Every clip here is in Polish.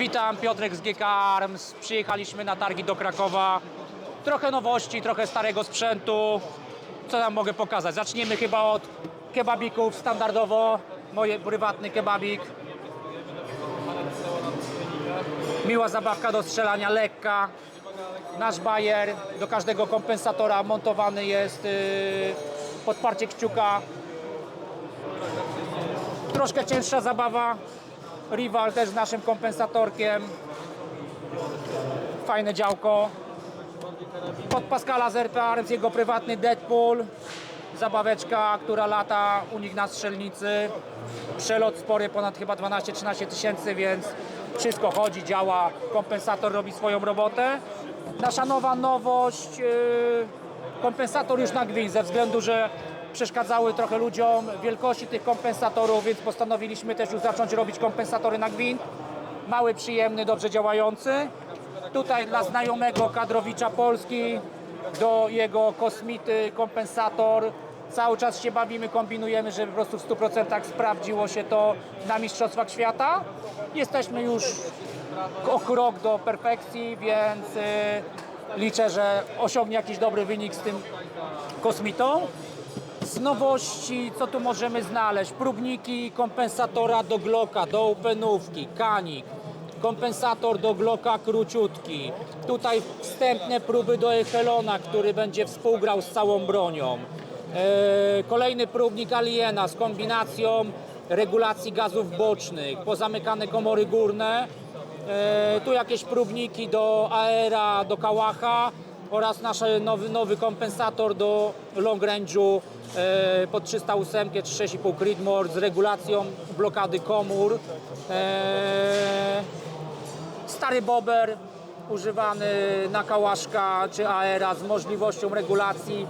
Witam, Piotrek z GK Arms. Przyjechaliśmy na targi do Krakowa. Trochę nowości, trochę starego sprzętu. Co tam mogę pokazać? Zaczniemy chyba od kebabików standardowo. Moje prywatny kebabik. Miła zabawka do strzelania, lekka. Nasz bajer do każdego kompensatora montowany jest yy, podparcie kciuka. Troszkę cięższa zabawa. Rival też z naszym kompensatorkiem. Fajne działko. Pod Pascala z RP Arms jego prywatny Deadpool. Zabaweczka, która lata u nich na strzelnicy. Przelot spory, ponad chyba 12-13 tysięcy, więc wszystko chodzi, działa. Kompensator robi swoją robotę. Nasza nowa nowość, yy, kompensator już na gwint, ze względu, że przeszkadzały trochę ludziom wielkości tych kompensatorów, więc postanowiliśmy też już zacząć robić kompensatory na gwint. Mały, przyjemny, dobrze działający. Tutaj dla znajomego kadrowicza Polski do jego kosmity kompensator. Cały czas się bawimy, kombinujemy, żeby po prostu w 100% sprawdziło się to na Mistrzostwach Świata. Jesteśmy już o krok do perfekcji, więc y, liczę, że osiągnie jakiś dobry wynik z tym kosmitą. Z nowości, co tu możemy znaleźć? Próbniki kompensatora do Glocka, do Openówki, kanik, kompensator do Glocka króciutki. Tutaj wstępne próby do Echelona, który będzie współgrał z całą bronią. E, kolejny próbnik Aliena z kombinacją regulacji gazów bocznych, pozamykane komory górne. E, tu jakieś próbniki do Aera, do Kałacha oraz nasz nowy, nowy kompensator do long range'u e, pod 308 czy 6,5 Creedmoor z regulacją blokady komór. E, stary bober używany na kałaszka czy aera z możliwością regulacji,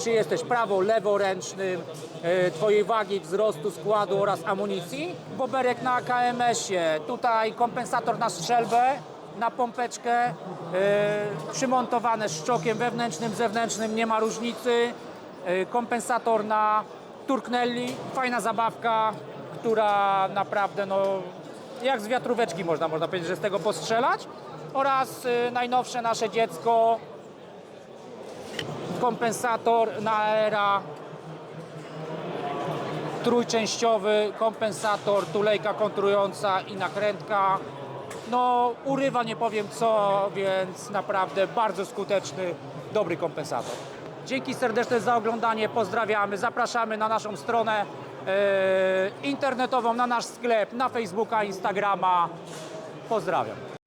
czy jesteś prawo, leworęcznym, e, twojej wagi, wzrostu, składu oraz amunicji. Boberek na KMS-ie, tutaj kompensator na strzelbę, na pompeczkę, e, przymontowane szczokiem wewnętrznym, zewnętrznym, nie ma różnicy. E, kompensator na Turknelli, fajna zabawka, która naprawdę no, jak z wiatróweczki można, można powiedzieć, że z tego postrzelać. Oraz y, najnowsze nasze dziecko, kompensator na Aera, trójczęściowy kompensator, tulejka kontrująca i nakrętka. No urywa nie powiem co, więc naprawdę bardzo skuteczny, dobry kompensator. Dzięki serdeczne za oglądanie, pozdrawiamy, zapraszamy na naszą stronę e, internetową, na nasz sklep, na Facebooka, Instagrama. Pozdrawiam.